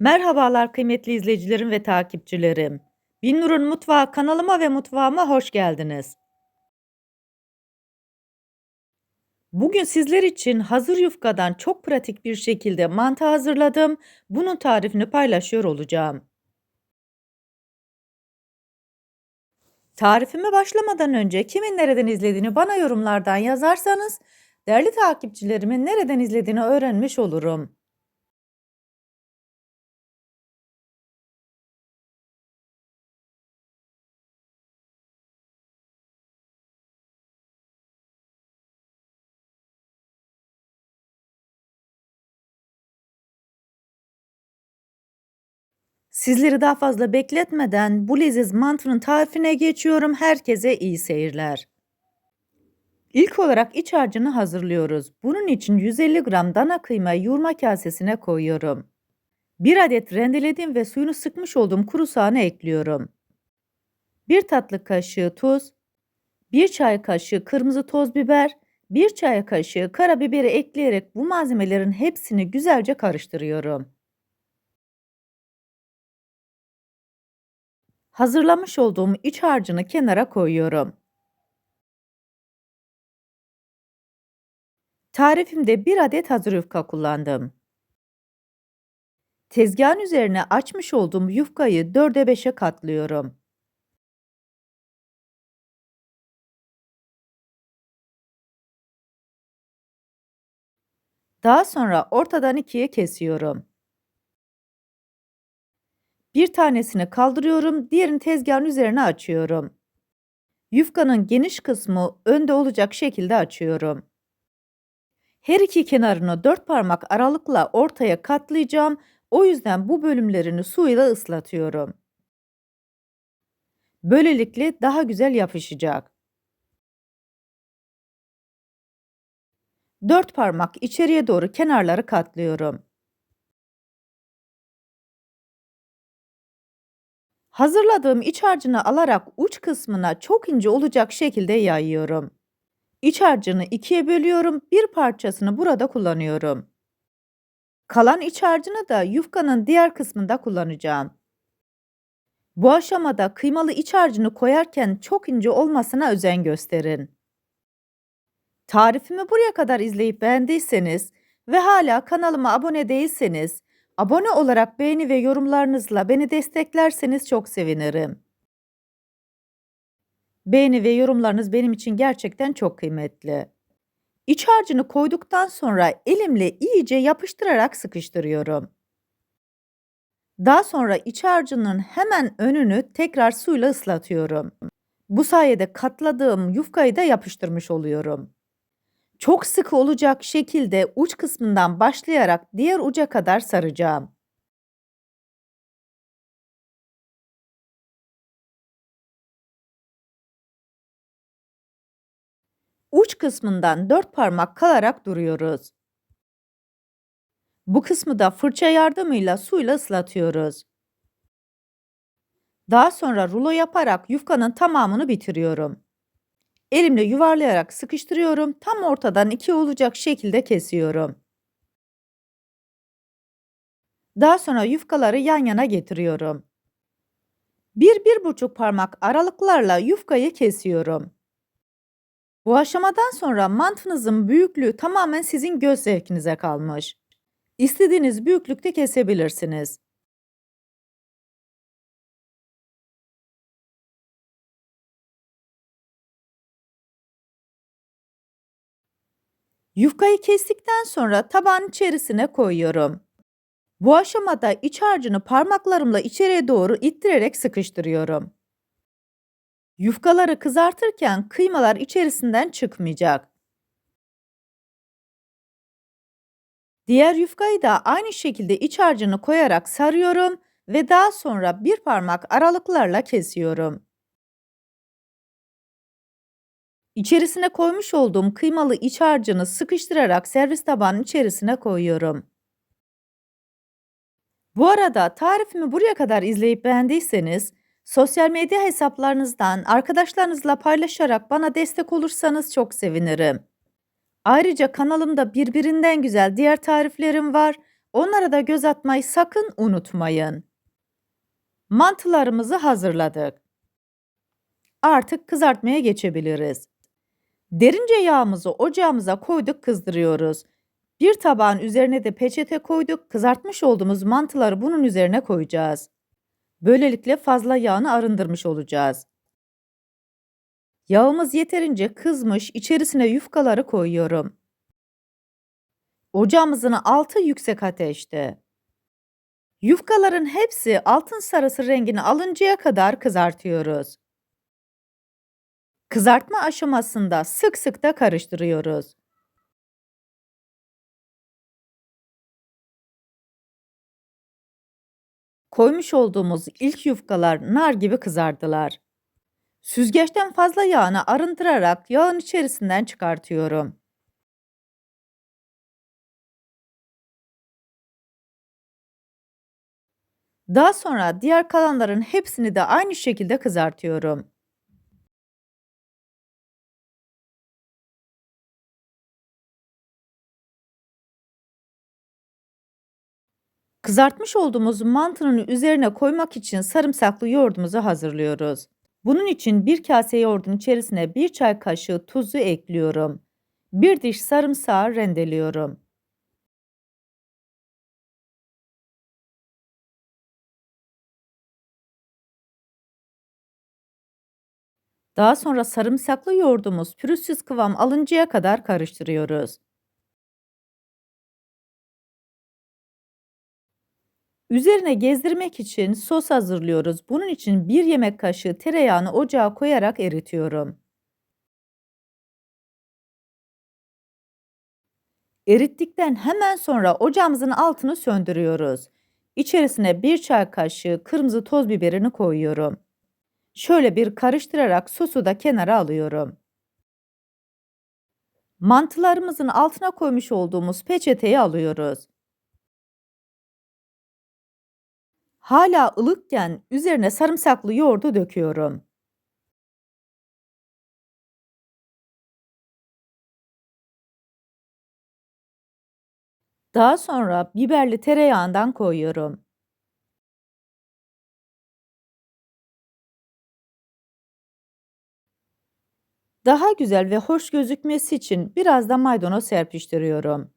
Merhabalar kıymetli izleyicilerim ve takipçilerim. Binnur'un Mutfağı kanalıma ve mutfağıma hoş geldiniz. Bugün sizler için hazır yufkadan çok pratik bir şekilde mantı hazırladım. Bunun tarifini paylaşıyor olacağım. Tarifime başlamadan önce kimin nereden izlediğini bana yorumlardan yazarsanız değerli takipçilerimin nereden izlediğini öğrenmiş olurum. Sizleri daha fazla bekletmeden bu leziz mantının tarifine geçiyorum. Herkese iyi seyirler. İlk olarak iç harcını hazırlıyoruz. Bunun için 150 gram dana kıymayı yoğurma kasesine koyuyorum. 1 adet rendelediğim ve suyunu sıkmış olduğum kuru soğanı ekliyorum. 1 tatlı kaşığı tuz, 1 çay kaşığı kırmızı toz biber, 1 çay kaşığı karabiberi ekleyerek bu malzemelerin hepsini güzelce karıştırıyorum. Hazırlamış olduğum iç harcını kenara koyuyorum. Tarifimde bir adet hazır yufka kullandım. Tezgahın üzerine açmış olduğum yufkayı 4'e 5'e katlıyorum. Daha sonra ortadan ikiye kesiyorum. Bir tanesini kaldırıyorum, diğerini tezgahın üzerine açıyorum. Yufkanın geniş kısmı önde olacak şekilde açıyorum. Her iki kenarını dört parmak aralıkla ortaya katlayacağım. O yüzden bu bölümlerini suyla ıslatıyorum. Böylelikle daha güzel yapışacak. Dört parmak içeriye doğru kenarları katlıyorum. Hazırladığım iç harcını alarak uç kısmına çok ince olacak şekilde yayıyorum. İç harcını ikiye bölüyorum, bir parçasını burada kullanıyorum. Kalan iç harcını da yufkanın diğer kısmında kullanacağım. Bu aşamada kıymalı iç harcını koyarken çok ince olmasına özen gösterin. Tarifimi buraya kadar izleyip beğendiyseniz ve hala kanalıma abone değilseniz Abone olarak beğeni ve yorumlarınızla beni desteklerseniz çok sevinirim. Beğeni ve yorumlarınız benim için gerçekten çok kıymetli. İç harcını koyduktan sonra elimle iyice yapıştırarak sıkıştırıyorum. Daha sonra iç harcının hemen önünü tekrar suyla ıslatıyorum. Bu sayede katladığım yufkayı da yapıştırmış oluyorum. Çok sıkı olacak şekilde uç kısmından başlayarak diğer uca kadar saracağım. Uç kısmından dört parmak kalarak duruyoruz. Bu kısmı da fırça yardımıyla suyla ıslatıyoruz. Daha sonra rulo yaparak yufkanın tamamını bitiriyorum. Elimle yuvarlayarak sıkıştırıyorum. Tam ortadan iki olacak şekilde kesiyorum. Daha sonra yufkaları yan yana getiriyorum. Bir, bir buçuk parmak aralıklarla yufkayı kesiyorum. Bu aşamadan sonra mantınızın büyüklüğü tamamen sizin göz zevkinize kalmış. İstediğiniz büyüklükte kesebilirsiniz. Yufkayı kestikten sonra tabağın içerisine koyuyorum. Bu aşamada iç harcını parmaklarımla içeriye doğru ittirerek sıkıştırıyorum. Yufkaları kızartırken kıymalar içerisinden çıkmayacak. Diğer yufkayı da aynı şekilde iç harcını koyarak sarıyorum ve daha sonra bir parmak aralıklarla kesiyorum. İçerisine koymuş olduğum kıymalı iç harcını sıkıştırarak servis tabağının içerisine koyuyorum. Bu arada tarifimi buraya kadar izleyip beğendiyseniz sosyal medya hesaplarınızdan arkadaşlarınızla paylaşarak bana destek olursanız çok sevinirim. Ayrıca kanalımda birbirinden güzel diğer tariflerim var. Onlara da göz atmayı sakın unutmayın. Mantılarımızı hazırladık. Artık kızartmaya geçebiliriz. Derince yağımızı ocağımıza koyduk kızdırıyoruz. Bir tabağın üzerine de peçete koyduk. Kızartmış olduğumuz mantıları bunun üzerine koyacağız. Böylelikle fazla yağını arındırmış olacağız. Yağımız yeterince kızmış, içerisine yufkaları koyuyorum. Ocağımızın altı yüksek ateşte. Yufkaların hepsi altın sarısı rengini alıncaya kadar kızartıyoruz. Kızartma aşamasında sık sık da karıştırıyoruz. Koymuş olduğumuz ilk yufkalar nar gibi kızardılar. Süzgeçten fazla yağını arındırarak yağın içerisinden çıkartıyorum. Daha sonra diğer kalanların hepsini de aynı şekilde kızartıyorum. Kızartmış olduğumuz mantının üzerine koymak için sarımsaklı yoğurdumuzu hazırlıyoruz. Bunun için bir kase yoğurdun içerisine bir çay kaşığı tuzu ekliyorum. Bir diş sarımsağı rendeliyorum. Daha sonra sarımsaklı yoğurdumuz pürüzsüz kıvam alıncaya kadar karıştırıyoruz. Üzerine gezdirmek için sos hazırlıyoruz. Bunun için bir yemek kaşığı tereyağını ocağa koyarak eritiyorum. Erittikten hemen sonra ocağımızın altını söndürüyoruz. İçerisine bir çay kaşığı kırmızı toz biberini koyuyorum. Şöyle bir karıştırarak sosu da kenara alıyorum. Mantılarımızın altına koymuş olduğumuz peçeteyi alıyoruz. Hala ılıkken üzerine sarımsaklı yoğurdu döküyorum. Daha sonra biberli tereyağından koyuyorum. Daha güzel ve hoş gözükmesi için biraz da maydanoz serpiştiriyorum.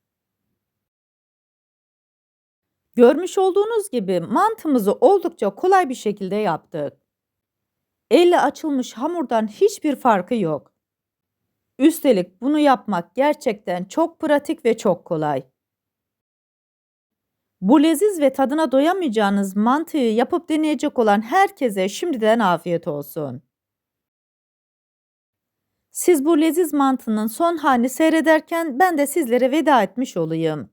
Görmüş olduğunuz gibi mantımızı oldukça kolay bir şekilde yaptık. Elle açılmış hamurdan hiçbir farkı yok. Üstelik bunu yapmak gerçekten çok pratik ve çok kolay. Bu leziz ve tadına doyamayacağınız mantıyı yapıp deneyecek olan herkese şimdiden afiyet olsun. Siz bu leziz mantının son halini seyrederken ben de sizlere veda etmiş olayım.